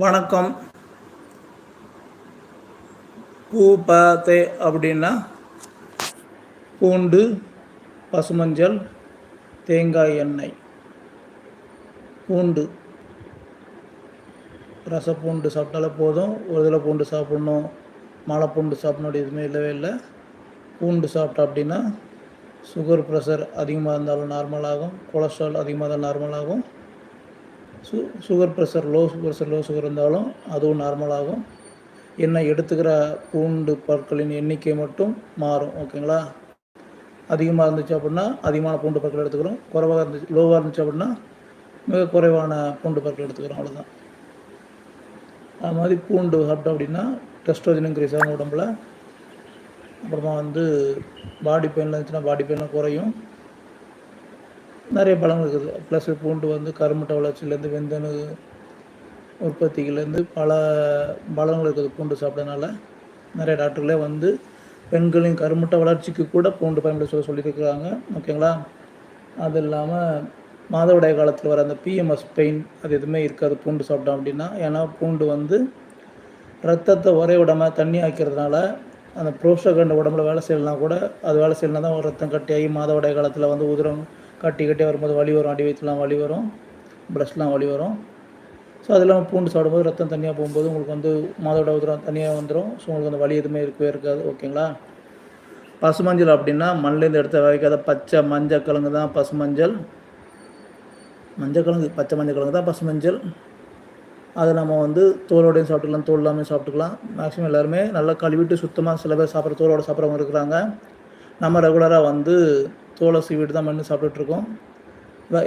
வணக்கம். பூ ப அப்படின்னா பூண்டு பசுமஞ்சள் தேங்காய் எண்ணெய். பூண்டு. ரசப்பூண்டு சாப்பிட்டாலே போதும். ஒரு இதில் பூண்டு சாப்பிட்ணும். மாலை பூண்டு சாப்பிடணும். எதுவுமே இல்லவே இல்லை. பூண்டு சாப்பிட்டா அப்படின்னா சுகர் ப்ரெஷர் அதிகமாக இருந்தாலும் நார்மலாகும் கொலஸ்ட்ரால் அதிகமாக இருந்தாலும் நார்மலாகும் சு sugar pressure low pressure low sugar இருந்தாலும் அதுவும் நார்மலாகும் என்ன எடுத்துக்கிற பூண்டு பற்களின் எண்ணிக்கை மட்டும் மாறும் ஓகேங்களா அதிகமாக இருந்துச்சு அப்படின்னா அதிகமான பூண்டு பற்கள் எடுத்துக்கிறோம். குறைவாக இருந்துச்சு லோவாக இருந்துச்சு அப்படின்னா மிக குறைவான பூண்டு பற்கள் எடுத்துக்கிறோம் அவ்வளோதான் அது மாதிரி பூண்டு சாப்பிட்டோம் அப்படின்னா டெஸ்ட்ரோஜன் இன்க்ரீஸ் ஆகும் உடம்புல. அப்புறமா வந்து பாடி பெயின்லாம் இருந்துச்சுன்னா பாடி பெயின்லாம் குறையும். நிறைய பலங்கள் இருக்குது. ப்ளஸ் பூண்டு வந்து கருமுட்டை வளர்ச்சியிலேருந்து வெந்தணு உற்பத்தியிலேருந்து பல பலங்கள் இருக்குது பூண்டு சாப்பிட்றதுனால நிறைய டாக்டர்களே வந்து பெண்களின் கருமுட்டை வளர்ச்சிக்கு கூட பூண்டு பயன்படுத்த சொல்ல சொல்லியிருக்கிறாங்க. ஓகேங்களா அது இல்லாமல் மாதவிடாய் காலத்தில் வர அந்த பிஎம்எஸ் பெயின் அது எதுவுமே இருக்காது பூண்டு சாப்பிட்டோம் அப்படின்னா. ஏன்னா பூண்டு வந்து ரத்தத்தை ஒரே விடாமல் தண்ணி ஆக்கிறதுனால அந்த புரோஷகண்ட உடம்புல வேலை செய்யலாம் கூட அது வேலை செய்யலாம் தான் ரத்தம் கட்டியாகி மாதவிடாய் காலத்தில் வந்து உதிரம். கட்டி கட்டி வரும்போது வலி வரும் அடி வயிற்றுலாம் வலி வரும் ப்ரெஷ்லாம் வலி வரும். ஸோ அது இல்லாமல் பூண்டு சாப்பிடும்போது ரத்தம் தனியாக போகும்போது உங்களுக்கு வந்து மாதவிடாய் உதிரம் தனியாக வந்துடும் ஸோ உங்களுக்கு அந்த வலி எதுவுமே இருக்கவே இருக்காது ஓகேங்களா பசுமஞ்சள் அப்படின்னா மண்ணிலேருந்து எடுத்த வைக்காத பச்சை மஞ்சள் கிழங்கு தான் பசுமஞ்சள். மஞ்சள் கிழங்கு பச்சை மஞ்சள் கிழங்கு தான் பசுமஞ்சள். அதை நம்ம வந்து தோலோடையும் சாப்பிட்டுக்கலாம் தோல் இல்லாமல் சாப்பிட்டுக்கலாம். மேக்ஸிமம் எல்லாருமே நல்லா கழுவிட்டு சுத்தமாக சில பேர் சாப்பிட்ற தோலோட சாப்பிட்றவங்க இருக்கிறாங்க. நம்ம ரெகுலராக வந்து தோலை சீவிட்டு தான் மண்ணு சாப்பிட்டுட்ருக்கோம்.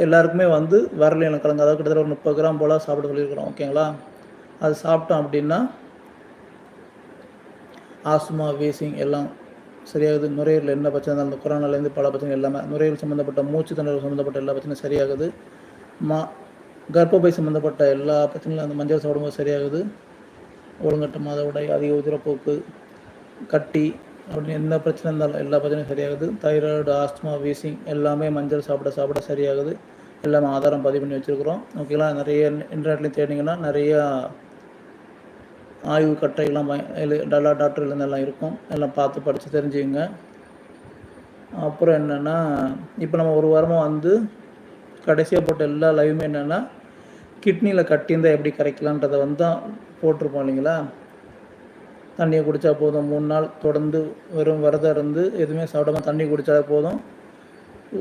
எல்லாருக்குமே வந்து வரல எனக்கு கலங்க அதாவது கிட்டத்தட்ட ஒரு முப்பது கிராம் போல் சாப்பிட சொல்லியிருக்கிறோம் ஓகேங்களா அது சாப்பிட்டோம் அப்படின்னா ஆஸ்மா வீசிங் எல்லாம் சரியாகுது. நுரையீரல் என்ன பிரச்சனை இருந்தாலும் கொரோனாலேருந்து பல பிரச்சனை எல்லாமே நுரையீரல் சம்மந்தப்பட்ட மூச்சு திணறல் சம்மந்தப்பட்ட எல்லா பிரச்சனையும் சரியாகுது. மா கர்ப்பப்பை சம்மந்தப்பட்ட எல்லா பிரச்சனையும் அந்த மஞ்சள் சாப்பிடும்போது சரியாகுது. ஒழுங்கட்ட மாதவிடாய் அதிக உதிரப்போக்கு கட்டி அப்படின்னு எந்த பிரச்சனை இருந்தாலும் எல்லா பிரச்சனையும் சரியாகுது. தைராய்டு ஆஸ்துமா வீசிங் எல்லாமே மஞ்சள் சாப்பிட சாப்பிட சரியாகுது. எல்லாமே ஆதாரம் பதிவு பண்ணி வச்சுருக்குறோம். ஓகேங்களா நிறைய இன்டர்நெட்லேயும் தேடிங்கன்னா நிறையா ஆய்வு கட்டைகள்லாம் டல்லா டாக்டர்லேருந்து எல்லாம் இருக்கும். எல்லாம் பார்த்து படித்து தெரிஞ்சுக்கங்க. அப்புறம் என்னென்னா இப்போ நம்ம ஒரு வாரமாக வந்து கடைசியாக போட்ட எல்லா லைவுமே என்னென்னா கிட்னியில் கட்டியிருந்தால் எப்படி கரைக்கலான்றதை வந்து தான் போட்டிருப்போம் இல்லைங்களா? தண்ணியை குடித்தா போதும். மூணு நாள் தொடர்ந்து வெறும் விரதம் இருந்து எதுவுமே சாப்பிடாம தண்ணி குடித்தாலே போதும்.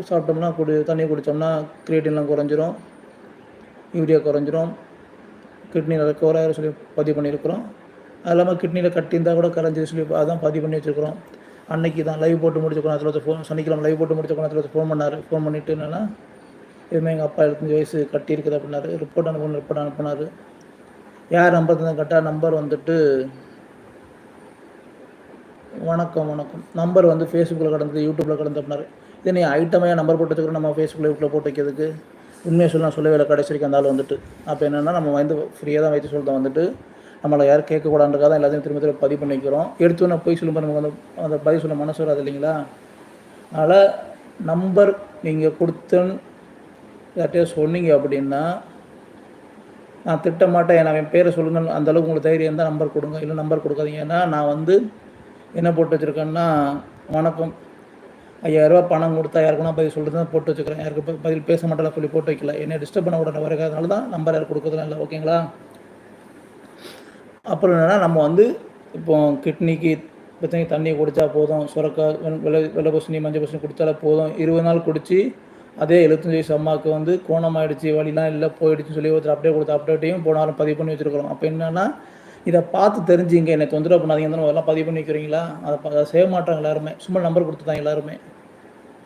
சாப்பிட்டோம்னா குடி தண்ணி குடித்தோம்னா கிரியேட்டின்லாம் குறைஞ்சிரும். யூரியா குறைஞ்சிரும். கிட்னியில் ரெக்கவர் சொல்லி பதிவு பண்ணியிருக்கிறோம். அது இல்லாமல் கிட்னியில் கட்டியிருந்தால் கூட கரைஞ்சி சொல்லி அதான் பதிவு பண்ணி வச்சுருக்கிறோம். அன்னைக்கு தான் லைவ் போட்டு முடிச்சுக்கணும் அதில் ஃபோன் சனிக்கிழமை லைவ் போட்டு முடிச்சுக்கணும் அதில் ஃபோன் பண்ணார். ஃபோன் பண்ணிவிட்டு என்னென்னா எதுவுமே எங்கள் அப்பா எழுபத்தஞ்சி வயசு கட்டியிருக்குது அப்படின்னாரு. ரிப்போர்ட் அனுப்பணும் ரிப்போர்ட் அனுப்புனார். யார் நம்பர் தான் கரெக்டாக நம்பர் வந்துட்டு வணக்கம் வணக்கம். நம்பர் வந்து ஃபேஸ்புக்கில் கடந்தது யூடியூப்பில் கடந்து அப்படின்னாரு இது நீ ஐட்டமையாக நம்பர் போட்டு வச்சுக்கிறோம் நம்ம ஃபேஸ்புக்கில் யூட்டில் போட்டு வைக்கிறதுக்கு? உண்மையை சொல்லி நான் சொல்லவே இல்லை கடைசி வரைக்கும் அந்த ஆள் வந்துட்டு. அப்போ என்னென்னா நம்ம வந்து ஃப்ரீயாக தான் வைத்து சொல்லிட்டு வந்துட்டு நம்மளை யாரும் கேட்கக்கூடாதுக்காக தான் எல்லாத்தையும் திரும்ப திரும்ப பதிவு பண்ணி வைக்கிறோம். எடுத்தோன்னே போய் சொல்லும்போது நமக்கு வந்து அந்த பதிவு சொல்ல மனசு வராது இல்லைங்களா? அதனால் நம்பர் நீங்கள் கொடுத்தன்னு யார்கிட்டயோ சொன்னீங்க அப்படின்னா நான் திட்டமாட்டேன் நான் என் பேரை சொல்லுங்கள் அந்தளவுக்கு உங்களுக்கு தைரியம் இருந்தால் நம்பர் கொடுங்க. இல்லை நம்பர் கொடுக்காதீங்க. ஏன்னா நான் வந்து என்ன போட்டு வச்சுருக்கேன்னா வணக்கம். ஐயாயிரரூபா பணம் கொடுத்தா யாருக்குன்னா பதில் சொல்கிறது தான் போட்டு வச்சுக்கிறேன். யாருக்கு பதில் பேச மாட்டேன் சொல்லி போட்டு வைக்கல. என்ன டிஸ்டர்ப் பண்ண கூட வரதுனால தான் நம்பர் யார் கொடுக்குறதுலாம் இல்லை ஓகேங்களா அப்புறம் என்னென்னா நம்ம வந்து இப்போ கிட்னிக்கு பிரச்சனைக்கு தண்ணி குடித்தா போதும் சுரக்காய் வெள்ளை வெள்ளை பூசணி மஞ்சள் பூசணி குடித்தாலே போதும். இருபது நாள் குடித்து அதே எழுபத்தஞ்சி வயசு அம்மாவுக்கு வந்து கோணமாயிடுச்சு வழிலாம் இல்லை போயிடுச்சுன்னு சொல்லி ஒருத்தர் அப்டேட் கொடுத்த அப்டேட்டையும் போன வாரம் பதிவு பண்ணி வச்சுருக்கிறோம். அப்போ என்னென்னா இதை பார்த்து தெரிஞ்சுங்க. என்னை தொந்தரவு பண்ணாதீங்கன்னு அதெல்லாம் பதிவு பண்ணி வைக்கிறீங்களா? அதை அதை செய்ய மாட்டாங்க எல்லாருமே. சும்மா நம்பர் கொடுத்துட்டாங்க எல்லாருமே.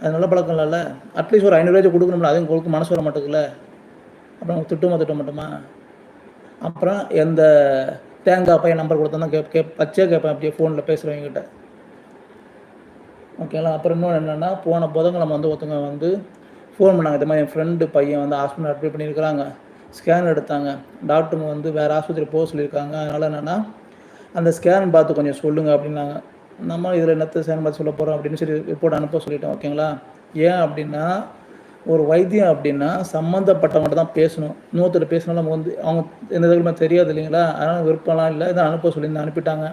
அது நல்ல பழக்கம் இல்லைல்ல அட்லீஸ்ட் ஒரு ஐநூறுரூவா கொடுக்கணும்ல அதுவும் கொடுக்க மனசு வர மாட்டேங்குல்ல அப்புறம் திட்டுமா திட்ட மாட்டோமா அப்புறம் எந்த தேங்காய் பையன் நம்பர் கொடுத்தா கேப் கேப் பச்சே கேட்பேன். அப்படியே ஃபோனில் பேசுகிறவங்ககிட்ட ஓகேங்களா அப்புறம் இன்னொன்று என்னென்னா போன புதன்கிழமை வந்து ஒருத்தவங்க வந்து ஃபோன் பண்ணாங்க. இந்த மாதிரி என் ஃப்ரெண்டு பையன் வந்து ஹாஸ்பிட்டல் அட்மிட் பண்ணியிருக்கிறாங்க. ஸ்கேன் எடுத்தாங்க. டாக்டருங்க வந்து வேறு ஆஸ்பத்திரி போக சொல்லியிருக்காங்க. அதனால் என்னென்னா அந்த ஸ்கேன் பார்த்து கொஞ்சம் சொல்லுங்கள் அப்படின்னாங்க. நம்ம இதில் என்னத்தை ஸ்கேன் பார்த்து சொல்ல போகிறோம் அப்படின்னு சொல்லி ரிப்போர்ட் அனுப்ப சொல்லிட்டோம் ஓகேங்களா ஏன் அப்படின்னா ஒரு வைத்தியம் அப்படின்னா சம்மந்தப்பட்டவங்கள்ட்ட தான் பேசணும். இன்னொருத்தர் பேசினாலும் நம்ம வந்து அவங்க எந்த இதுக்குமே தெரியாது இல்லைங்களா? அதனால் விருப்பம்லாம் இல்லை. இதை அனுப்ப சொல்லியிருந்தேன் அனுப்பிட்டாங்க.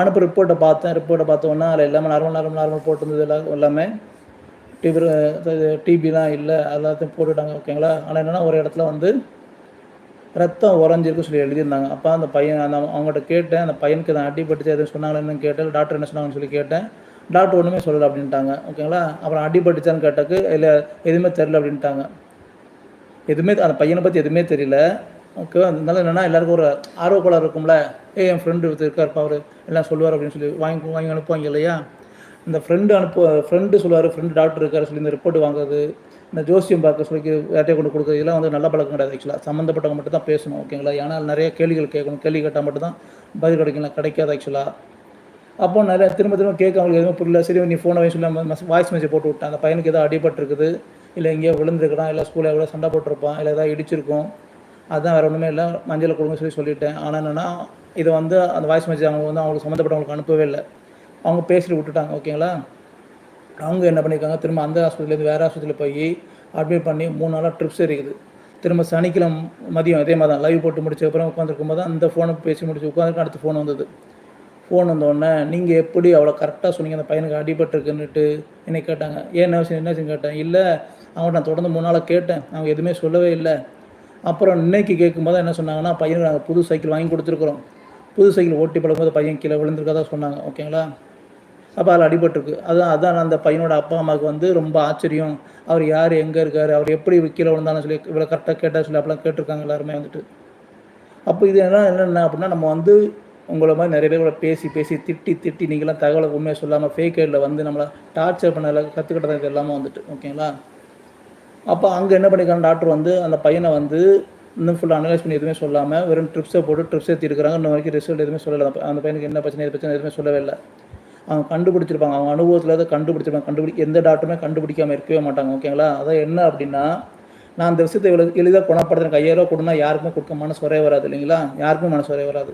அனுப்ப ரிப்போர்ட்டை பார்த்தேன். ரிப்போர்ட்டை பார்த்தோன்னா அதில் எல்லாமே நார்மல் நார்மல் நார்மல் போட்டிருந்தது எல்லாம் எல்லாமே. டிபி டிபிலாம் இல்லை எல்லாத்தையும் போட்டுட்டாங்க ஓகேங்களா ஆனால் என்னென்னா ஒரு இடத்துல வந்து ரத்தம் உறைஞ்சிருக்கு சொல்லி எழுதியிருந்தாங்க. அப்போ அந்த பையன் அந்த அவங்ககிட்ட கேட்டேன் அந்த பையனுக்கு நான் அடிபட்டுச்சு எதுவும் சொன்னாங்களேன்னு கேட்டேன். டாக்டர் என்ன சொன்னாங்கன்னு சொல்லி கேட்டேன். டாக்டர் ஒன்றுமே சொல்லலை அப்படின்ட்டாங்க ஓகேங்களா அப்புறம் அடிபட்டுச்சான்னு கேட்டக்கு இல்லை எதுவுமே தெரில அப்படின்ட்டாங்க. எதுவுமே அந்த பையனை பற்றி எதுவுமே தெரியல. ஓகேவா அதனால என்னென்னா எல்லாருக்கும் ஒரு ஆர்வக்கோளாறு இருக்கும்ல. ஏ என் ஃப்ரெண்டு இருக்கார் அவர் எல்லாம் சொல்லுவார் அப்படின்னு சொல்லி வாங்கி வாங்கி அனுப்புவாங்க இல்லையா? இந்த ஃப்ரெண்டு அனுப்பு ஃப்ரெண்டு சொல்லுவார் ஃப்ரெண்டு டாக்டர் இருக்கார் சொல்லி இந்த ரிப்போர்ட் வாங்குறது இந்த ஜோசியம் பார்க்க சொல்லி யார்ட்டையும் கொண்டு கொடுக்குறது இதெல்லாம் வந்து நல்ல பழக்கம் கிடையாது ஆக்சுவலாக சம்மந்தப்பட்டவங்க மட்டும் தான் பேசணும் ஓகேங்களா ஏன்னா நிறைய கேள்விகள் கேட்கணும். கேள்வி கேட்டால் மட்டும் தான் பதில் கிடைக்கணும் கிடைக்காது ஆக்சுவலாக அப்போ நிறைய திரும்ப திரும்ப கேட்க அவங்களுக்கு எதுவும் புரியல. சரி நீ ஃபோனை வயசு சொல்லாமல் வாய்ஸ் மெசேஜ் போட்டு விட்டேன். அந்த பையனுக்கு ஏதோ அடிபட்டிருக்குது இல்லை எங்கேயோ விழுந்துருக்கிறான் இல்லை ஸ்கூலில் எவ்வளோ சண்டை போட்டிருப்பான் இல்லை ஏதாவது இடிச்சிருக்கும். அதுதான் வேறு ஒன்றுமே இல்லை. மஞ்சள் கொடுங்க சொல்லி சொல்லிட்டேன். ஆனால் என்னென்னா இதை வந்து அந்த வாய்ஸ் மெசேஜ் அவங்க வந்து அவங்களுக்கு சம்மந்தப்பட்டவங்களுக்கு அனுப்பவே இல்லை. அவங்க பேசிட்டு விட்டுட்டாங்க ஓகேங்களா அவங்க என்ன பண்ணியிருக்காங்க திரும்ப அந்த ஹாஸ்பிட்டலேருந்து வேறு ஹாஸ்பிட்டலில் போய் அட்மிட் பண்ணி மூணு நாளாக ட்ரிப்ஸ் இருக்குது. திரும்ப சனிக்கிழமை மதியம் இதே மாதிரி தான் லைவ் போட்டு முடிச்ச அப்புறம் உட்காந்துருக்கும் போது அந்த ஃபோனை பேசி முடிச்சு உட்காந்துருக்கு அடுத்த ஃபோன் வந்தது. ஃபோன் வந்தோடனே நீங்கள் எப்படி அவ்வளோ கரெக்டாக சொன்னீங்க? அந்த பையனுக்கு அடிபட்டுருக்குன்னுட்டு என்னை கேட்டாங்க. ஏன் என்ன விஷயம் என்ன விஷயம் கேட்டேன்? இல்லை அவங்கள்ட்ட நான் தொடர்ந்து மூணு நாளாக கேட்டேன். அவங்க எதுவுமே சொல்லவே இல்லை. அப்புறம் இன்னைக்கு கேட்கும்போது என்ன சொன்னாங்கன்னா பையனுக்கு நாங்கள் புது சைக்கிள் வாங்கி கொடுத்துருக்குறோம். புது சைக்கிள் ஓட்டி பழகும்போது பையன் கீழே விழுந்திருக்கதா சொன்னாங்க ஓகேங்களா அப்போ அதில் அடிபட்டிருக்கு. அதான் அதான் அந்த பையனோட அப்பா அம்மாவுக்கு வந்து ரொம்ப ஆச்சரியம். அவர் யார் எங்கே இருக்கார் அவர் எப்படி கீழே விழுந்தாலும் சொல்லி இவ்வளோ கரெக்டாக கேட்டால் சொல்லி அப்படிலாம் கேட்டிருக்காங்க எல்லாருமே வந்துட்டு. அப்போ இது என்ன என்னென்ன அப்படின்னா நம்ம வந்து உங்களை மாதிரி நிறைய பேரோட பேசி பேசி திட்டி திட்டி நீங்களாம் தகவலை உண்மையாக சொல்லாமல் ஃபேக் ஐடியில் வந்து நம்மளை டார்ச்சர் பண்ணல கற்றுக்கிட்டது இது எல்லாமே வந்துட்டு ஓகேங்களா அப்போ அங்கே என்ன பண்ணியிருக்காங்க டாக்டர் வந்து அந்த பையனை வந்து இன்னும் ஃபுல்லாக அனலைஸ் பண்ணி எதுவுமே சொல்லாமல் வெறும் ட்ரிப்ஸை போட்டு ட்ரிப்ஸ் ஏற்றிருக்கிறாங்க இன்ன வரைக்கும் ரிசல்ட் எதுவுமே சொல்லலை. அந்த பையனுக்கு என்ன பிரச்சனை எது பிரச்சனை எதுவுமே சொல்லவே இல்லை. அவங்க கண்டுபிடிச்சிருப்பாங்க. அவங்க அனுபவத்தில் தான் கண்டுபிடிச்சிருப்பாங்க. கண்டுபிடி எந்த டாக்டருமே கண்டுபிடிக்காமல் இருக்கவே மாட்டாங்க. ஓகேங்களா அதான் என்ன அப்படின்னா நான் அந்த விஷயத்தை எவ்வளோ எளிதாக குணப்படுத்துறேன் கையாயிரம் கொடுனா யாருக்குமே கொடுக்க மனசு வரவே வராது இல்லைங்களா? யாருக்குமே மனசு வரவே வராது.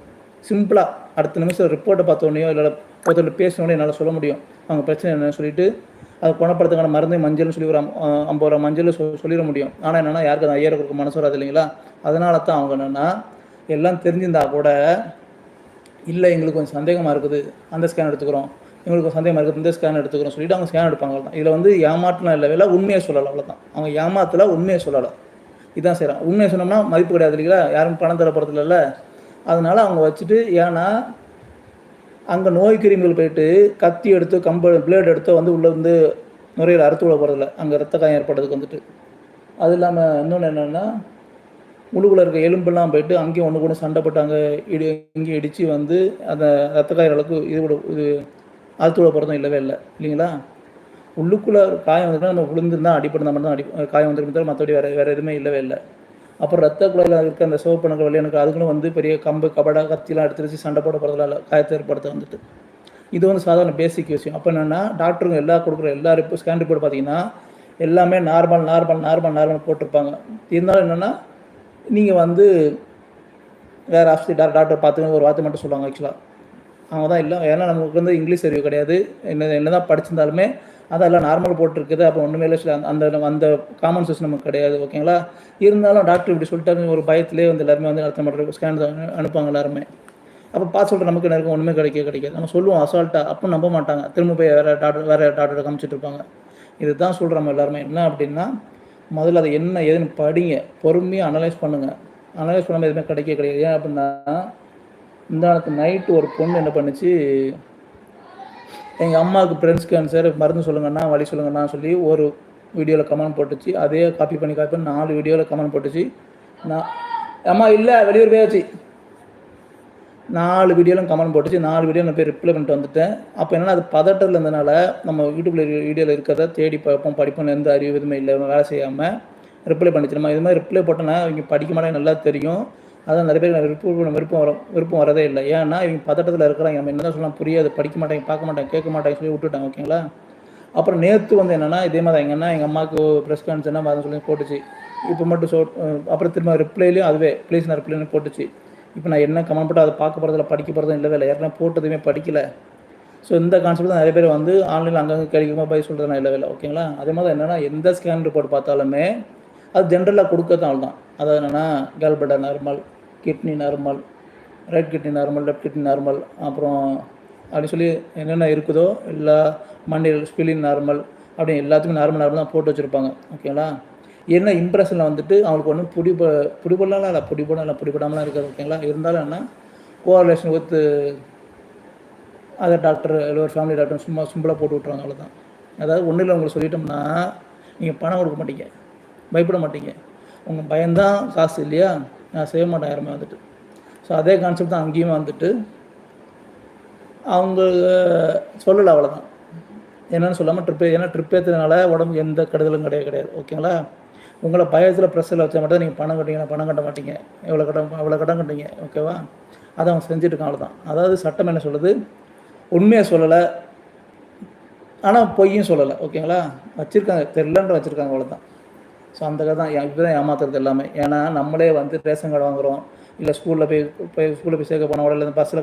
சிம்பிளாக அடுத்த நிமிஷம் ரிப்போர்ட்டை பார்த்தோன்னே இல்லை ஒருத்தர் பேசினோடனே என்னால் சொல்ல முடியும். அவங்க பிரச்சனை என்னன்னு சொல்லிட்டு அதை குணப்படுத்துக்கான மருந்து மஞ்சள்னு சொல்லி ஒரு ஐம்பது ரூபா மஞ்சள் சொல் சொல்லிட முடியும். ஆனால் என்னென்னா யாருக்கு அந்த ஐயாயிரம் கொடுக்க மனசு வராது இல்லைங்களா? அதனால தான் அவங்க என்னென்னா எல்லாம் தெரிஞ்சிருந்தா கூட இல்லை எங்களுக்கு கொஞ்சம் சந்தேகமாக இருக்குது. அந்த ஸ்கேன் எடுத்துக்கிறோம். எங்களுக்கு சந்தேகமாக இருக்குது. இந்த ஸ்கேன் எடுத்துக்கிறோம். சொல்லிட்டு அவங்க ஸ்கேன் எடுப்பாங்க. தான் இதில் வந்து ஏமாற்றலாம் இல்லை வேலை உண்மையை சொல்லலை. அவ்வளோதான் அவங்க ஏமாத்தல உண்மையை சொல்லலை. இதான் செய்கிறான் உண்மையை சொன்னோம்னா மதிப்பு கிடையாது இல்லைங்களா? யாரும் பணம் தர போகிறது இல்லைல்ல அதனால் அவங்க வச்சுட்டு ஏன்னா அங்கே நோய் கிருமிகள் போயிட்டு கத்தி எடுத்து கம்ப பிளேட் எடுத்து வந்து உள்ளே வந்து நுரையில் அறுத்து விட போகிறதில்ல அங்கே ரத்த காயம் ஏற்படுறதுக்கு வந்துட்டு. அது இல்லாமல் இன்னொன்று என்னென்னா முழுவில் இருக்க எலும்பெல்லாம் போயிட்டு அங்கேயும் ஒன்று கூட சண்டை போட்டாங்க. அங்கே இடி இங்கேயும் இடித்து வந்து அந்த ரத்த காயிற அளவுக்கு இது விட இது அறுத்து விட போகிறதும் இல்லவே இல்லை. இல்லைங்களா? உள்ளுக்குள்ளே காயம் வந்துட்டு நம்ம விழுந்துருந்தா அடிப்படை மட்டும் தான் அடி காயம் வந்துருக்கு மற்றபடி வேறு வேறு எதுவுமே இல்லவே இல்லை. அப்புறம் ரத்த குழாயில் இருக்க அந்த சிவப்பணுக்கள் வழியனுக்கு அதுக்குன்னு வந்து பெரிய கம்பு கபடா கத்திலாம் எடுத்து வச்சு சண்டை போட போகிறதுல காயத்தை ஏற்படுத்த வந்துட்டு. இது வந்து சாதாரண பேசிக் விஷயம். அப்போ என்னென்னா டாக்டருங்க எல்லா கொடுக்குற எல்லா ரிப்போ ஸ்கேன் ரிப்போர்ட் பார்த்தீங்கன்னா எல்லாமே நார்மல் நார்மல் நார்மல் நார்மல் போட்டிருப்பாங்க. இருந்தாலும் என்னென்னா நீங்கள் வந்து வேறு ஆஃபீஸ் டாக்டர் டாக்டர் பார்த்துக்கணும் ஒரு வார்த்தை மட்டும் சொல்லுவாங்க ஆக்சுவலாக அவங்க தான் இல்லை ஏன்னா நமக்கு வந்து இங்கிலீஷ் அறிவு கிடையாது. என்ன என்ன தான் படிச்சிருந்தாலுமே அதெல்லாம் நார்மல் போட்டிருக்குது. அப்போ ஒன்றுமே இல்லை அந்த அந்த காமன் சென்ஸ் நமக்கு கிடையாது ஓகேங்களா இருந்தாலும் டாக்டர் இப்படி சொல்லிட்டாரு ஒரு பயத்திலே வந்து எல்லாருமே வந்து அடுத்த மட்டும் ஸ்கேன் அனுப்பாங்க எல்லாருமே. அப்போ பார்த்து சொல்கிற நமக்கு நிறைய ஒன்றுமே கிடைக்க கிடைக்காது. நம்ம சொல்லுவோம் அசால்ட்டாக அப்போ நம்ப மாட்டாங்க. திரும்ப போய் வேறு டாக்டர் வேறு டாக்டரை காமிச்சிட்டு இருப்பாங்க. இதுதான் சொல்கிறோம் எல்லாருமே. என்ன அப்படின்னா முதல்ல அதை என்ன ஏதுன்னு படிங்க பொறுமையாக அனலைஸ் பண்ணுங்கள் அனலைஸ் பண்ணாமல் எதுவுமே கிடைக்க கிடையாது. ஏன் அப்படின்னா இந்த நைட்டு ஒரு பொண்ணு என்ன பண்ணுச்சு எங்கள் அம்மாவுக்கு பிரெண்ட்ஸ் கேன்சர் மருந்து சொல்லுங்கண்ணா வழி சொல்லுங்கண்ணா சொல்லி ஒரு வீடியோவில் கமெண்ட் போட்டுச்சு. அதே காப்பி பண்ணி காப்பி பண்ணி நாலு வீடியோவில் கமெண்ட் போட்டுச்சு. நான் அம்மா இல்லை வெளியூர் போயாச்சு. நாலு வீடியோலாம் கமெண்ட் போட்டுச்சு. நாலு வீடியோ நான் போய் ரிப்ளை பண்ணிட்டு வந்துட்டேன். அப்போ என்னென்னா அது பதட்டத்தில் இருந்தனால நம்ம யூடியூப்ல வீடியோவில் இருக்கிறத தேடி பார்ப்போம். படிப்போம் எந்த அறிவு எதுவுமே இல்லை. வேலை செய்யாமல் ரிப்ளை பண்ணிச்சு நம்ம இது மாதிரி ரிப்ளை போட்டோன்னா இவங்க படிக்க மாட்டேன் நல்லா தெரியும். அதான் நிறைய பேர் விருப்பம் விருப்பம் வரும். விருப்பம் வரதே இல்லை. ஏன்னா இவங்க பதட்டத்தில் இருக்கிறாங்க. நம்ம என்ன சொல்லலாம் புரியாது. படிக்க மாட்டாங்க பார்க்க மாட்டாங்க கேட்க மாட்டாங்க சொல்லி விட்டுட்டாங்க ஓகேங்களா அப்புறம் நேற்று வந்து என்னென்னா இதே மாதிரி எங்கன்னா எங்கள் அம்மாவுக்கு ப்ரெஸ் கான்ஃபரன்ஸ் அதை சொல்லி போட்டுச்சு. இப்போ மட்டும் சோ அப்புறம் திரும்ப ரிப்ளைலையும் அதுவே. ப்ளீஸ் நான் ரிப்ளைன்னு போட்டுச்சு. இப்போ நான் என்ன கமெண்ட் போட்டு அதை பார்க்க போகிறதில்ல படிக்க போகிறதும் இல்லை இல்லை ஏற்கனவே போட்டதுமே படிக்கலை. ஸோ இந்த கான்செப்ட் தான் நிறைய பேர் வந்து ஆன்லைனில் அங்கங்கே கிடைக்குமா போய் சொல்கிறது நான் இல்லை இல்லை ஓகேங்களா அதே மாதிரி என்னென்னா எந்த ஸ்கேன் ரிப்போர்ட் பார்த்தாலுமே அது ஜென்ரலாக கொடுக்கறதுனால தான் அதாவது என்னென்னா கேல்பட்டா normal kidney normal right kidney normal left kidney normal அப்புறம் அப்படின்னு சொல்லி என்னென்ன இருக்குதோ எல்லா மண்ணில் ஸ்பிலின் நார்மல் அப்படின்னு எல்லாத்துக்கும் நார்மல் நார்மல் தான் போட்டு வச்சுருப்பாங்க ஓகேங்களா என்ன இம்ப்ரெஷனில் வந்துட்டு அவங்களுக்கு ஒன்றும் பிடிப பிடிபடலாம் இல்லை பிடிபடும் இல்லை பிடிபடாமலாம் இருக்காது ஓகேங்களா இருந்தாலும் என்ன கோஆர்லேஷன் வித் அதை டாக்டர் இல்லை ஒரு ஃபேமிலி டாக்டர் சும்மா சிம்பிளாக போட்டு விட்ருவாங்க அவ்வளோதான் அதாவது ஒன்றும் இல்லை உங்களுக்கு சொல்லிட்டோம்னா நீங்கள் பணம் கொடுக்க மாட்டீங்க. பயப்பட மாட்டீங்க. உங்கள் பயம்தான் காசு இல்லையா? நான் செய்ய மாட்டேன் யாருமே வந்துட்டு. ஸோ அதே கான்செப்ட் தான் அங்கேயும் வந்துட்டு. அவங்க சொல்லலை அவ்வளோதான் என்னென்னு சொல்லாமல் ட்ரிப் ஏன்னா ட்ரிப் ஏற்றுறதுனால உடம்புக்கு எந்த கெடுதலும் கிடையாது கிடையாது ஓகேங்களா உங்களை பயத்தில் ப்ரெஷரில் வச்சா மட்டும் நீங்கள் பணம் கட்டிங்கன்னா பணம் கட்ட மாட்டீங்க. எவ்வளோ கடன் அவ்வளோ கடன் கட்டிங்க ஓகேவா அதை அவன் செஞ்சுட்டு தான் அதாவது சட்டம் என்ன சொல்லுது? உண்மையை சொல்லலை ஆனால் பொய்யும் சொல்லலை ஓகேங்களா வச்சுருக்காங்க தெரிலன்ற வச்சுருக்காங்க அவ்வளோதான் ஸோ அந்த கதை தான் இப்போ தான் ஏமாத்துறது எல்லாமே. ஏன்னா நம்மளே வந்து ரேஷன் கார்டு வாங்குகிறோம் இல்லை ஸ்கூலில் போய் போய் ஸ்கூலில் போய் சேர்க்க போனோம் இல்லை பஸ்ஸில்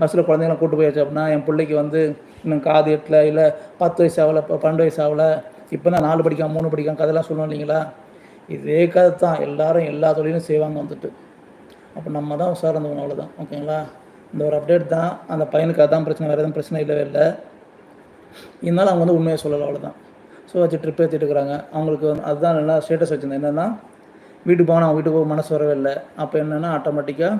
பஸ்ஸில் குழந்தைங்களாம் கூட்டு போயாச்சு அப்படின்னா என் பிள்ளைக்கு வந்து இன்னும் காது எட்டில் இல்லை பத்து வயசு ஆகலை இப்போ பன்னெண்டு வயசு ஆகலை. இப்போ தான் நாலு படிக்கான் மூணு படிக்கான் கதெல்லாம் சொல்லணும் இல்லைங்களா? இதே கதை தான் எல்லாரும் எல்லா தொழிலும் செய்வாங்க வந்துட்டு. அப்போ நம்ம தான் உஷார் அவ்வளோதான் ஓகேங்களா? இந்த ஒரு அப்டேட் தான். அந்த பையனுக்கு அதான் பிரச்சனை வேறு எதுவும் பிரச்சனை இல்லவே இல்லை. இருந்தாலும் அவங்க வந்து உண்மையை சொல்லலை அவ்வளோதான் ஸோ வச்சு ட்ரிப் ஏற்றிட்டு இருக்கிறாங்க. அவங்களுக்கு வந்து அதுதான் நல்லா ஸ்டேட்டஸ் வச்சுருந்தேன் என்னென்னா வீட்டுக்கு போனால் அவங்க வீட்டுக்கு போக மனசு வரவே இல்லை. அப்போ என்னென்னா ஆட்டோமேட்டிக்காக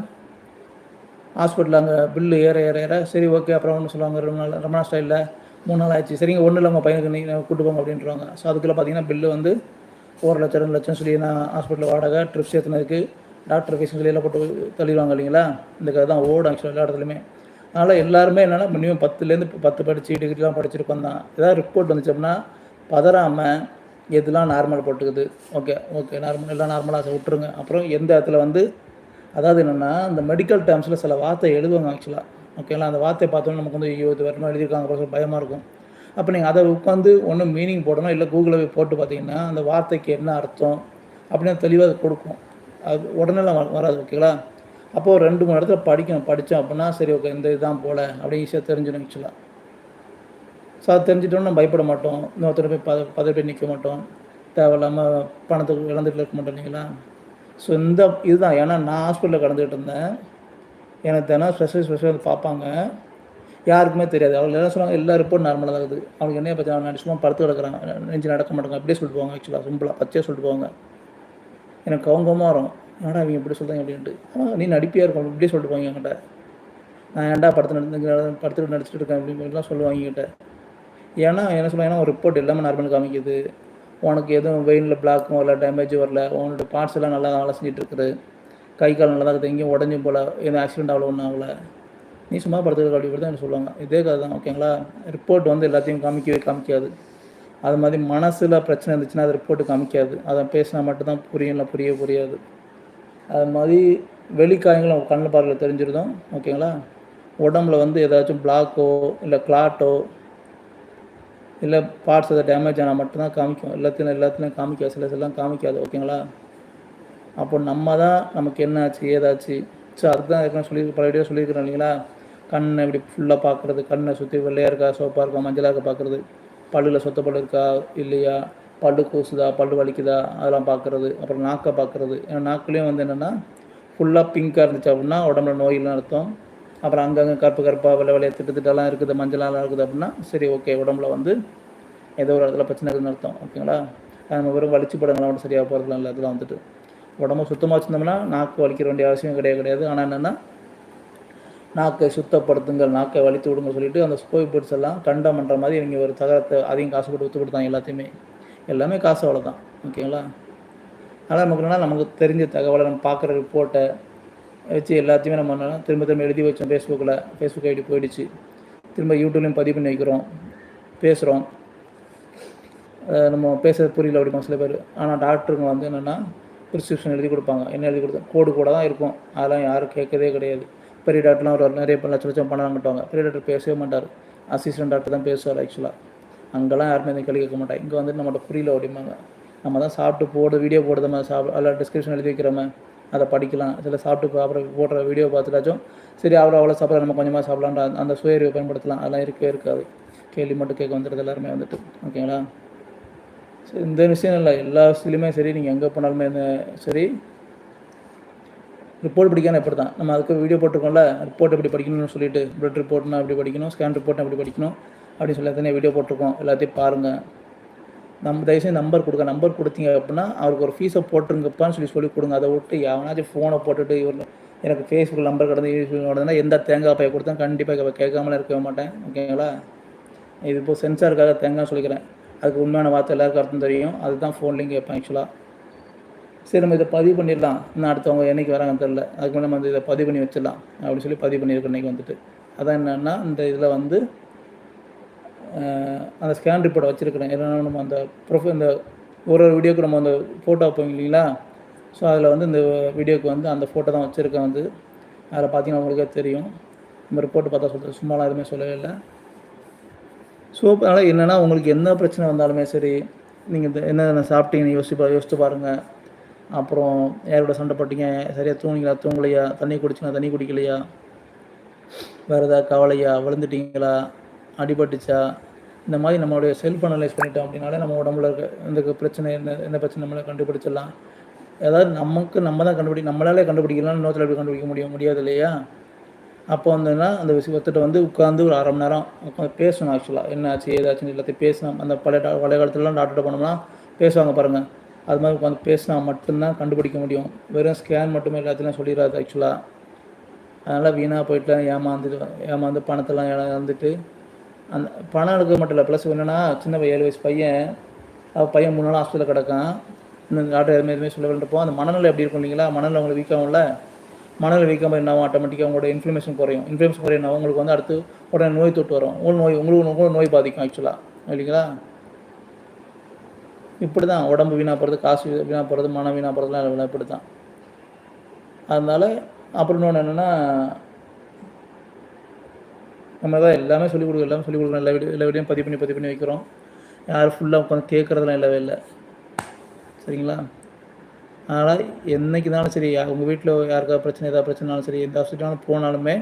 ஹாஸ்பிட்டலில் அங்கே பில்லு ஏற ஏற ஏற சரி ஓகே அப்புறம் ஒன்று சொல்லுவாங்க. ரெண்டு நாள் ரொம்ப நாள் ஸ்டைலில் மூணு நாள் ஆயிடுச்சு. சரிங்க ஒன்றும் இல்லை உங்கள் பையனுக்கு நீங்கள் கூட்டு போங்க அப்படின்றாங்க. ஸோ அதுக்குள்ளே பார்த்தீங்கன்னா பில்லு வந்து ஒரு லட்சம் ரெண்டு லட்சம் சொல்லி நான் ஹாஸ்பிட்டல் வாடகை ட்ரிப்ஸ் ஏற்றினதுக்கு டாக்டர் ஃபீஸ் சொல்லி எல்லாம் போட்டு தள்ளிடுவாங்க இல்லைங்களா? இந்த கதை தான் ஓடும் ஆக்சுவலாக எல்லா இடத்துலையுமே. அதனால் எல்லாருமே என்னென்னா மினிமம் பத்துலேருந்து பத்து படித்து டிகிரிலாம் படிச்சிருக்கோம் தான். ஏதாவது ரிப்போர்ட் வந்துச்சு அப்படின்னா பதறாமல் எதுலாம் நார்மல் போட்டுக்குது. ஓகே ஓகே நார்மல் எல்லாம் நார்மலாக விட்டுருங்க. அப்புறம் எந்த இடத்துல வந்து அதாவது என்னென்னா இந்த மெடிக்கல் டேர்ம்ஸில் சில வார்த்தை எழுதுவாங்க ஆக்சுவலாக ஓகேங்களா அந்த வார்த்தையை பார்த்தோன்னே நமக்கு வந்து ஐயோ இது வரணும்? எழுதியிருக்காங்க பயமாக இருக்கும். அப்போ நீங்கள் அதை உட்காந்து ஒன்று மீனிங் போடணும் இல்லை கூகுளில் போய் போட்டு பார்த்தீங்கன்னா அந்த வார்த்தைக்கு என்ன அர்த்தம் அப்படின்னு தெளிவாக அது கொடுக்கும். அது உடனேலாம் வ- வராது ஓகேங்களா அப்போது ரெண்டு மூணு இடத்துல படிக்கணும். படித்தோம் அப்படின்னா சரி ஓகே இந்த இதுதான் போல அப்படி ஈஸியாக தெரிஞ்சிடும் ஆக்சுவலாக ஸோ அதை தெரிஞ்சிட்டோம்னா நம்ம பயப்பட மாட்டோம். இன்னொருத்தர் போய் பத பதவி போய் நிற்க மாட்டோம். தேவையில்லாமல் பணத்துக்கு இழந்துட்டு இருக்க மாட்டோம் இல்லைங்களா? ஸோ இந்த இதுதான். ஏன்னா நான் ஹாஸ்பிட்டலில் கடந்துகிட்டு இருந்தேன். எனக்கு தினம் ஸ்பெஷல் ஸ்பெஷல் பார்ப்பாங்க. யாருக்குமே தெரியாது. அவங்க என்ன சொல்லுவாங்க எல்லா ரிப்போர்ட் நார்மலாக தான் இருக்குது. அவங்களுக்கு என்ன பற்றி அவங்க சும்மா படுத்து கிடக்குறாங்க. நெஞ்சு நடக்க மாட்டாங்க அப்படியே சொல்லிட்டு போவாங்க ஆக்சுவலாக சிம்பிளாக பச்சையாக சொல்லிட்டு போவாங்க எனக்கு கவங்கமாக வரும். ஏன்டா அவங்க இப்படி சொல்கிறாங்க அப்படின்ட்டு. ஆனால் நீ நடிப்பியாக இருக்கும். இப்படியே சொல்லிட்டு போவாங்க என்கிட்ட. நான் ஏன்டா படுத்து நடந்து படுத்துட்டு நடிச்சிட்டு இருக்கேன். அப்படின்னு சொல்லுவாங்க என்கிட்ட. ஏன்னா என்ன சொல்லுவாங்க ஏன்னா ஒரு ரிப்போர்ட் எல்லாமே நார்மல் காமிக்குது. உனக்கு எதுவும் வெயிலில் பிளாக்கும் வரல டேமேஜும் வரல. உன்னோட பார்ட்ஸ் எல்லாம் நல்லா வேலை செஞ்சுட்டு இருக்குது. கை கால் நல்லா இருக்குது. எங்கேயும் உடஞ்சும் போல எதுவும் ஆக்சிடென்ட் ஆகல ஒன்றும் ஆகல. நீ சும்மா படுத்துக்கிற அப்படி தான் எனக்கு சொல்லுவாங்க. இதே கதை தான் ஓகேங்களா ரிப்போர்ட் வந்து எல்லாத்தையும் காமிக்கவே காமிக்காது. அது மாதிரி மனசில் பிரச்சனை இருந்துச்சுன்னா அது ரிப்போர்ட்டு காமிக்காது. அதை பேசினா மட்டும்தான் புரியும் இல்லை புரிய புரியாது. அது மாதிரி வெளிக்காயங்களும் கண்ணில் பார்வையில் தெரிஞ்சிருந்தோம் ஓகேங்களா உடம்புல வந்து ஏதாச்சும் பிளாக்கோ இல்லை கிளாட்டோ இல்லை பார்ட்ஸ் எதாவது டேமேஜ் ஆனால் மட்டும்தான் காமிக்கும். எல்லாத்தையும் எல்லாத்துலையும் காமிக்காது. சில இதெல்லாம் காமிக்காது ஓகேங்களா அப்போ நம்ம தான் நமக்கு என்ன ஆச்சு ஏதாச்சு? ஸோ அதுதான் ஏற்கனவே சொல்லி பல வீடியோ சொல்லியிருக்கிறோம் இல்லைங்களா? கண்ணை இப்படி ஃபுல்லாக பார்க்குறது கண்ணை சுற்றி வெள்ளையாக இருக்கா சோப்பாக இருக்கா மஞ்சளாக இருக்கா பார்க்குறது பல்லில் சொத்த இருக்கா இல்லையா? பல்லு கூசுதா பல்லு வலிக்குதா அதெல்லாம் பார்க்குறது அப்புறம் நாக்கை பார்க்குறது. ஏன்னா நாக்குலேயும் வந்து என்னென்னா ஃபுல்லாக பிங்காக இருந்துச்சு அப்படின்னா உடம்புல நோயெல்லாம் அர்த்தம். அப்புறம் அங்கங்கே கருப்பு கருப்பாக வெள்ளை வெள்ளையாக திட்டு திட்டெல்லாம் இருக்குது மஞ்சளாலாம் இருக்குது அப்படின்னா சரி ஓகே உடம்புல வந்து ஏதோ ஒரு இடத்துல பிரச்சனை இருக்குதுன்னு அர்த்தம் ஓகேங்களா நம்ம வெறும் வலிச்சு படங்கள்லாம் சரியாக போகிறதுலாம் இல்லை அதெல்லாம் வந்துட்டு. உடம்பு சுத்தமாக வச்சுருந்தோம்னா நாக்கு வலிக்கிற வேண்டிய அவசியம் கிடையாது கிடையாது. ஆனால் என்னென்னா நாக்கை சுத்தப்படுத்துங்கள் நாக்கை வலித்து விடுங்க சொல்லிட்டு அந்த ஸ்கோய் பேர்ட்ஸ் எல்லாம் கண்டம் பண்ணுற மாதிரி இவங்க ஒரு தகரத்தை அதிகம் காசு போட்டு விற்று கொடுத்தாங்க எல்லாத்தையுமே. எல்லாமே காசு அவ்வளோதான் ஓகேங்களா? அதனால் நமக்கு என்னென்னா நமக்கு தெரிஞ்ச தகவலை நம்ம பார்க்குற ரிப்போர்ட்டை வச்சு எல்லாத்தையுமே நம்ம என்னன்னா திரும்ப திரும்ப எழுதி வச்சோம் ஃபேஸ்புக்கில் ஃபேஸ்புக் ஐடி போயிடுச்சு. திரும்ப யூடியூப்லேயும் பதிவு பண்ணி வைக்கிறோம். பேசுகிறோம் நம்ம பேசுகிறது புரியல அப்படிமா சில பேர். ஆனால் டாக்டருங்க வந்து என்னென்னா ப்ரிஸ்கிரிப்ஷன் எழுதி கொடுப்பாங்க. என்ன எழுதி கொடுத்தா கோடு கூட தான் இருக்கும். அதெல்லாம் யாரும் கேட்கவே கிடையாது. பெரிய டாக்டர்லாம் ஒரு நிறைய பேர் லட்ச லட்சம் பணம் கட்டுவாங்க பெரிய டாக்டர் பேசவே மாட்டார். அசிஸ்டன்ட் டாக்டர் தான் பேசுவார் ஆக்சுவலாக அங்கெல்லாம் யாருமே எதுவும் கேள்வி கேட்க மாட்டாங்க. இங்கே வந்து நம்மகிட்ட புரியல அப்படிம்பாங்க. நம்ம தான் சாப்பிட்டு போடுற வீடியோ போடுறோமா சாப்பிட அதில் டிஸ்கிரிப்ஷன் எழுதி வைக்கிறோமே அதை படிக்கலாம். சில சாப்பிட்டு அப்புறம் போடுற வீடியோ பார்த்துட்டாச்சும் சரி அவ்வளோ அவ்வளோ சாப்பிட நம்ம கொஞ்சமாக சாப்பிடலான்ற அந்த- சுயறிவை பயன்படுத்தலாம். அதெல்லாம் இருக்கவே இருக்காது. கேள்வி மட்டும் கேட்க வந்துடுறது எல்லாருமே வந்துட்டு. ஓகேங்களா? இந்த விஷயம் இல்லை. எல்லா விஷயத்துலையுமே சரி நீங்கள் எங்கே போனாலுமே சரி. ரிப்போர்ட் படிக்கணும் எப்படி தான் நம்ம அதுக்கு வீடியோ போட்டிருக்கோம்ல ரிப்போர்ட் எப்படி படிக்கணும்னு சொல்லிட்டு பிளட் ரிப்போர்ட்னா எப்படி படிக்கணும் ஸ்கேன் ரிப்போர்ட்னா எப்படி படிக்கணும் அப்படின்னு சொல்லி எத்தனை வீடியோ போட்டிருக்கோம். எல்லாத்தையும் பாருங்கள் நம்ம தயவுசெய்து நம்பர் கொடுக்க நம்பர் கொடுத்தீங்க அப்படின்னா அவருக்கு ஒரு ஃபீஸை போட்டுருங்கப்பான்னு சொல்லி சொல்லி கொடுங்க. அதை விட்டு எவனாச்சும் ஃபோனை போட்டுட்டு இவர் எனக்கு ஃபேஸ்புக் நம்பர் கிடந்து கிடந்துன்னா எந்த தேங்காய் பைய கொடுத்தா கண்டிப்பாக கேட்காமலாம் இருக்கவே மாட்டேன். ஓகேங்களா இது இப்போ சென்சாருக்காக தேங்காய் சொல்லிக்கிறேன். அதுக்கு உண்மையான வார்த்தை எல்லாருக்கும் அர்த்தம் தெரியும். அதுதான் ஃபோன்லேயும் கேட்பேன் ஆக்சுவலாக சரி நம்ம இதை பதிவு பண்ணிடலாம். இன்னும் அடுத்தவங்க என்னைக்கு வராங்கன்னு தெரில அதுக்கு முன்னாடி நம்ம வந்து இதை பதிவு பண்ணி வச்சிடலாம். அப்படின்னு சொல்லி பதிவு பண்ணியிருக்கோம் இன்றைக்கி வந்துட்டு. அதான் என்னென்னா இந்த இதில் வந்து அந்த ஸ்கேன் ரிப்போர்ட்டை வச்சுருக்கிறேன். ஏன்னா நம்ம அந்த ப்ரொஃப இந்த ஒரு ஒரு வீடியோக்கு நம்ம அந்த ஃபோட்டோ வைப்போம் இல்லைங்களா? ஸோ அதில் வந்து இந்த வீடியோக்கு வந்து அந்த ஃபோட்டோ தான் வச்சுருக்கேன் வந்து. அதில் பார்த்தீங்கன்னா உங்களுக்கே தெரியும். நம்ம ரிப்போர்ட் பார்த்தா சொல்கிறது சும்மாலாம் எதுவுமே சொல்லவே இல்லை. ஸோ அதனால் என்னென்னா உங்களுக்கு என்ன பிரச்சனை வந்தாலுமே சரி நீங்கள் இந்த என்னென்ன சாப்பிட்டீங்கன்னு யோசிச்சு பா யோசித்து பாருங்கள் அப்புறம் யாரோட சண்டை போட்டீங்க சரியாக தூங்கிங்களா தூங்கலையா தண்ணி குடிச்சிங்களா தண்ணி குடிக்கலையா வேறு ஏதாவது கவலையா விழுந்துட்டீங்களா அடிபட்டுச்சா இந்த மாதிரி நம்மளுடைய செல்ஃப் அனலைஸ் பண்ணிட்டோம் அப்படின்னாலே நம்ம உடம்புல இருக்க இந்த பிரச்சனை என்ன என்ன பிரச்சனை நம்மளை கண்டுபிடிச்சிடலாம். ஏதாவது நமக்கு நம்ம தான் கண்டுபிடி நம்மளாலே கண்டுபிடிக்கலாம் இன்னொருத்தர் எப்படி கண்டுபிடிக்க முடியும்? முடியாது இல்லையா? அப்போ வந்துன்னா அந்த விஷயத்திட்ட வந்து உட்காந்து ஒரு அரை மணி நேரம் உட்காந்து பேசணும் ஆக்சுவலாக என்ன ஆச்சு ஏதாச்சுன்னு எல்லாத்தையும் பேசணும் அந்த பழைய டா- பழைய காலத்துலலாம் டாக்டர்கிட்ட போனோம்னா பேசுவாங்க பாருங்கள் அது மாதிரி உட்காந்து பேசினா மட்டும்தான் கண்டுபிடிக்க முடியும். வெறும் ஸ்கேன் மட்டுமே எல்லாத்தையும் சொல்லிடாது ஆக்சுவலாக அதனால் வீணாக போயிட்டு ஏமாந்து ஏமாந்து பணத்தெல்லாம் இழந்துட்டு அந்த பணம் எடுக்க மட்டும் இல்லை. ப்ளஸ் என்னென்னா சின்ன பையன் ஏழு வயசு பையன். அவள் பையன் மூணு நாள் ஹாஸ்பிட்டலில் கிடக்கான். இன்னும் டாக்டர் எதுவுமே எதுவுமே சொல்ல இருப்போம் அந்த மனநிலை எப்படி இருக்கும் இல்லைங்களா? மனநிலை அவங்களுக்கு வீக்காகும்ல மணல் மனநிலை என்ன ஆட்டோமேட்டிக்காக உங்களோட இன்ஃப்ளமேஷன் குறையும். இன்ஃப்ளமேஷன் குறையும் உங்களுக்கு வந்து அடுத்து உடனே நோய் தொட்டு வரும். உங்களுக்கு நோய் உங்களுக்கு உங்களுக்கு நோய் பாதிக்கும் ஆக்சுவலாக இல்லைங்களா? இப்படி தான் உடம்பு வீணாக போகிறது காசு வீணாக போகிறது மனம் வீணாக போகிறதுலாம் இப்படி தான் அதனால் அப்புறம் இன்னொன்று என்னென்னா நம்ம தான் எல்லாமே சொல்லிக் கொடுக்குறோம். எல்லாமே சொல்லிக் கொடுக்குறோம். எல்லா வீடியோ எல்லா வீடியோயும் பதிவு பண்ணி பதிவு பண்ணி வைக்கிறோம். யாரும் ஃபுல்லாக உட்காந்து கேட்குறதுலாம் இல்லவே இல்லை. சரிங்களா? அதனால் என்றைக்குனாலும் சரி உங்கள் வீட்டில் யாருக்கா பிரச்சனை ஏதாவது பிரச்சனைனாலும் சரி எந்த ஹாஸ்பிட்டலும் போனாலுமே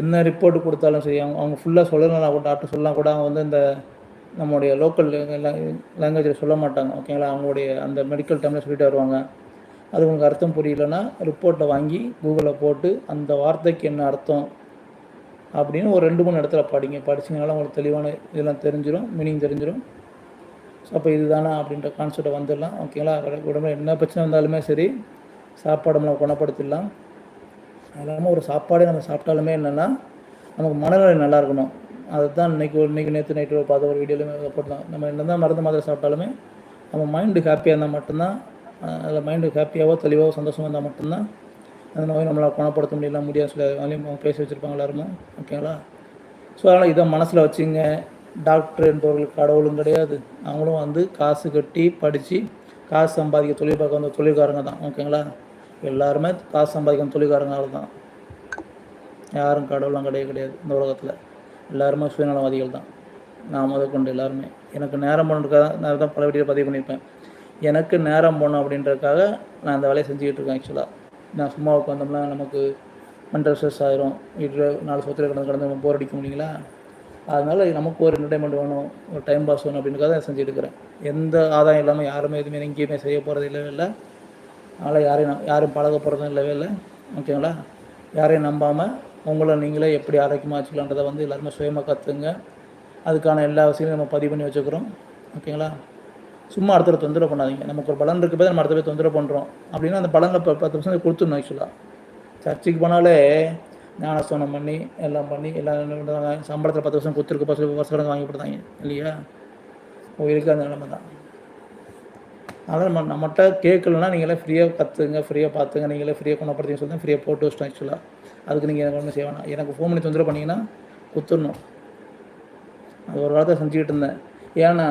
என்ன ரிப்போர்ட் கொடுத்தாலும் சரி அவங்க அவங்க ஃபுல்லாக சொல்லலாம் கூட டாக்டர் சொல்லலாம் கூட அவங்க வந்து இந்த நம்மளுடைய லோக்கல் லாங்குவேஜில் சொல்ல மாட்டாங்க. ஓகேங்களா அவங்களுடைய அந்த மெடிக்கல் டைமில் சொல்லிட்டு வருவாங்க. அது உங்களுக்கு அர்த்தம் புரியலன்னா ரிப்போர்ட்டை வாங்கி கூகுளில் போட்டு அந்த வார்த்தைக்கு என்ன அர்த்தம் அப்படின்னு ஒரு ரெண்டு மூணு இடத்துல படிங்க. படிச்சிங்கனால உங்களுக்கு தெளிவான இதெல்லாம் தெரிஞ்சிடும் மீனிங் தெரிஞ்சிடும் ஸோ அப்போ இதுதானா அப்படின்ற கான்செப்டை வந்துடலாம். ஓகேங்களா உடம்புல என்ன பிரச்சனை வந்தாலுமே சரி சாப்பாடு நம்ம குணப்படுத்திடலாம். அது இல்லாமல் ஒரு சாப்பாடே நம்ம சாப்பிட்டாலுமே என்னென்னா நமக்கு மனநிலை நல்லா இருக்கணும். அதுதான் இன்னைக்கு ஒரு இன்னைக்கு நேற்று நைட்டு பார்த்த ஒரு வீடியோலையுமே போட்டலாம் நம்ம என்ன தான். மருந்து மாத்திரை சாப்பிட்டாலுமே நம்ம மைண்டு ஹாப்பியாக இருந்தால் மட்டும்தான் அதில் மைண்டு ஹாப்பியாகவோ தெளிவாகவோ சந்தோஷமாக இருந்தால் மட்டும்தான் அந்த நோய் நம்மளால் குணப்படுத்த முடியல முடியாது சொல்லி அவங்க பேசி வச்சுருப்பாங்க எல்லாருமே. ஓகேங்களா ஸோ அதனால் இதை மனசில் வச்சுங்க. டாக்டர் என்பவர்களுக்கு கடவுளும் கிடையாது. அவங்களும் வந்து காசு கட்டி படித்து காசு சம்பாதிக்க தொழில் பார்க்க வந்த தொழில்காரங்க தான். ஓகேங்களா? எல்லாருமே காசு சம்பாதிக்கிற தொழில்காரங்க தான். யாரும் கடவுளும் கிடையவே கிடையாது இந்த உலகத்தில். எல்லாருமே சுயநலவாதிகள் தான். நான் முதல் கொண்டு எல்லாருமே. எனக்கு நேரம் போனதுக்காக நான் தான் பல வீடியோ பதிவு பண்ணியிருப்பேன். எனக்கு நேரம் போகணும் அப்படின்றதுக்காக நான் அந்த வேலையை செஞ்சுக்கிட்டு இருக்கேன் ஆக்சுவலாக நான் சும்மா உட்காந்தோம்னா நமக்கு மென்டல் ஸ்ட்ரெஸ் ஆயிரும். வீட்டில் நாலு சொத்துல கடந்து கடந்து நம்ம போர் அடிக்க முடியுங்களா? அதனால நமக்கு ஒரு என்டர்டைன்மெண்ட் வேணும் ஒரு டைம் பாஸ் வேணும் அப்படின்றக்காக நான் செஞ்சுட்டு இருக்கிறேன் எந்த ஆதாயம் இல்லாமல் யாருமே எதுவுமே எங்கேயுமே செய்ய போகிறது இல்லவே இல்லை. அதனால் யாரையும் யாரும் பழக போகிறதும் இல்லவே இல்லை. ஓகேங்களா யாரையும் நம்பாமல் உங்களை நீங்களே எப்படி ஆரோக்கியமாக வச்சுக்கலான்றதை வந்து எல்லாருமே சுயமாக கற்றுங்க அதுக்கான எல்லா விஷயங்களும் நம்ம பதிவு பண்ணி வச்சுக்கிறோம். ஓகேங்களா சும்மா அடுத்த தொந்தரவு பண்ணாதீங்க. நமக்கு ஒரு பலன் இருக்கு நம்ம அடுத்த பேர் தொந்தரவு பண்ணுறோம் அப்படின்னா அந்த பலனில் இப்போ பத்து பர்சன்ட் கொடுத்துடணும் ஆக்சுவலாக சர்ச்சுக்கு போனாலே ஞானஸ்தானம் பண்ணி எல்லாம் பண்ணி எல்லாம் என்ன பண்ணுறாங்க சம்பளத்தில் பத்து வருஷம் கொடுத்துருக்கு பத்து வருஷம் கணக்கு வாங்கி போடுறாங்க இல்லையா? உயிருக்கு அந்த நிலைமை தான். அதனால் நம்ம நம்மகிட்ட கேட்கலன்னா நீங்களே ஃப்ரீயாக கற்றுங்க ஃப்ரீயாக பார்த்துங்க நீங்களே ஃப்ரீயாக குணப்படுத்தி சொல்லி ஃப்ரீயாக போட்டு வச்சிட்டோம் ஆக்சுவலாக அதுக்கு நீங்கள் எனக்கு ஒன்றும் செய்ய எனக்கு ஃபோன் பண்ணி தொந்தரவு பண்ணிங்கன்னா குத்துடணும் அது ஒரு வாரத்தை செஞ்சுக்கிட்டு இருந்தேன். ஏன்னா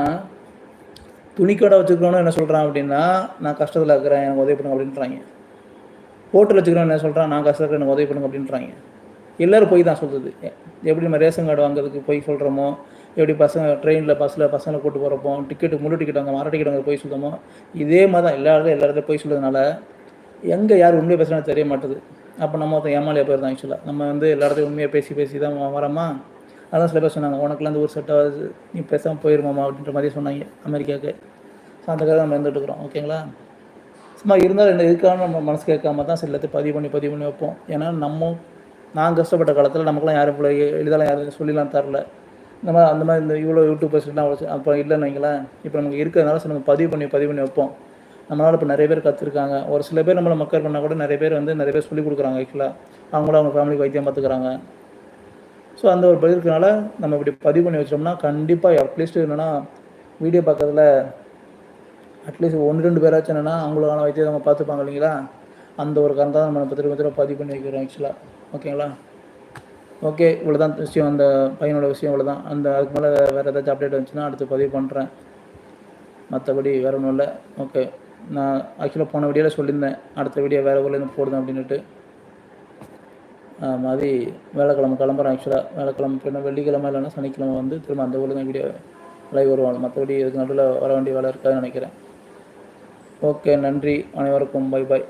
துணிக்கடை வச்சுக்கிறோன்னு என்ன சொல்கிறான் அப்படின்னா நான் கஷ்டத்தில் இருக்கிறேன் எனக்கு உதவி பண்ணுங்க அப்படின்றாங்க. ஹோட்டல் வச்சுக்கிறோன்னு என்ன சொல்கிறான் நான் கஷ்டத்தில் எனக்கு உதவி பண்ணுங்க அப்படின்றாங்க. எல்லோரும் போய் தான் சொல்கிறது எப்படி நம்ம ரேஷன் கார்டு வாங்குறதுக்கு போய் சொல்கிறோமோ எப்படி பசங்க ட்ரெயினில் பஸ்ஸில் பசங்களை கூட்டு போகிறப்போ டிக்கெட்டு முழு டிக்கெட் வாங்க மர டிக்கெட் வாங்க போய் சொல்லுமோ இதே மாதிரி தான் எல்லா இடத்துல எல்லா இடத்துல போய் சொல்கிறதுனால எங்கே யார் உண்மையை பேசுகிறாங்க தெரிய மாட்டுது. அப்போ நம்ம ஒருத்தன் ஏமாலியாக போயிருந்தோம் ஆக்சுவலாக நம்ம வந்து எல்லா இடத்தையும் உண்மையாக பேசி பேசி தான் வரோமா அதான் சில பேர் சொன்னாங்க உனக்குலாம் அந்த ஊர் செட் ஆகுது. நீ பேசாமல் போயிருமாமா அப்படின்ற மாதிரி சொன்னாங்க அமெரிக்காவுக்கு. ஸோ அந்த கதை நம்ம இருந்துட்டுருக்குறோம் ஓகேங்களா சும்மா இருந்தாலும் என்ன இருக்கான்னு நம்ம மனசு கேட்காம தான் சில எல்லாத்தையும் பதிவு பண்ணி பதிவு பண்ணி வைப்போம். ஏன்னா நம்ம நான் கஷ்டப்பட்ட காலத்தில் நமக்குலாம் யாரும் இவ்வளோ எளிதாலாம் யாரும் சொல்லிலாம் தரல. இந்த மாதிரி அந்த மாதிரி இந்த இவ்வளோ யூடியூபர்ஸ்லாம் அவ்வளோ அப்போ இல்லைன்னு வைங்களேன் இப்போ நமக்கு இருக்கிறதுனால நம்ம பதிவு பண்ணி பதிவு பண்ணி வைப்போம். நம்மளால் இப்போ நிறைய பேர் கற்றுருக்காங்க ஒரு சில பேர் நம்மளை மக்கள் பண்ணால் கூட நிறைய பேர் வந்து நிறைய பேர் சொல்லிக் கொடுக்குறாங்க ஆக்சுவலாக அவங்களும் அவங்க ஃபேமிலிக்கு வைத்தியம் பார்த்துக்கிறாங்க ஸோ அந்த ஒரு பதிவுக்குனால நம்ம இப்படி பதிவு பண்ணி வச்சோம்னா கண்டிப்பாக அட்லீஸ்ட் என்னென்னா வீடியோ பார்க்கறதுல அட்லீஸ்ட் ஒன்று ரெண்டு பேராச்சும் என்னென்னா அவங்களுக்கான வைத்தியம் அவங்க பார்த்துப்பாங்க இல்லைங்களா? அந்த ஒரு காரணம் நம்ம பத்திரிக்கை பத்திரிக்கை பதிவு பண்ணி வைக்கிறோம் ஆக்சுவலாக ஓகேங்களா? ஓகே இவ்வளோ தான் விஷயம். அந்த பையனோட விஷயம் இவ்வளோ தான் அந்த அதுக்கு மேலே வேறு ஏதாச்சும் அப்டேட் வந்துச்சுன்னா அடுத்து பதிவு பண்ணுறேன் மற்றபடி வேறு ஒன்றும் இல்லை. ஓகே. நான் ஆக்சுவலாக போன வீடியோவில் சொல்லியிருந்தேன். அடுத்த வீடியோ வேறு ஊர்லேருந்து போடுதேன் அப்படின்ட்டு மாதிரி வேலைக்கிழமை கிளம்புறேன் ஆக்சுவலாக வேலைக்கிழமை பின்ன வெள்ளிக்கிழமை இல்லைன்னா சனிக்கிழமை வந்து திரும்ப அந்த ஊரில் தான் வீடியோ லைவ் வருவாங்க. மற்றபடி இதுக்கு நடுவில் வர வேண்டிய வேலை இருக்காதுன்னு நினைக்கிறேன். ஓகே நன்றி. அனைவருக்கும் பை பாய்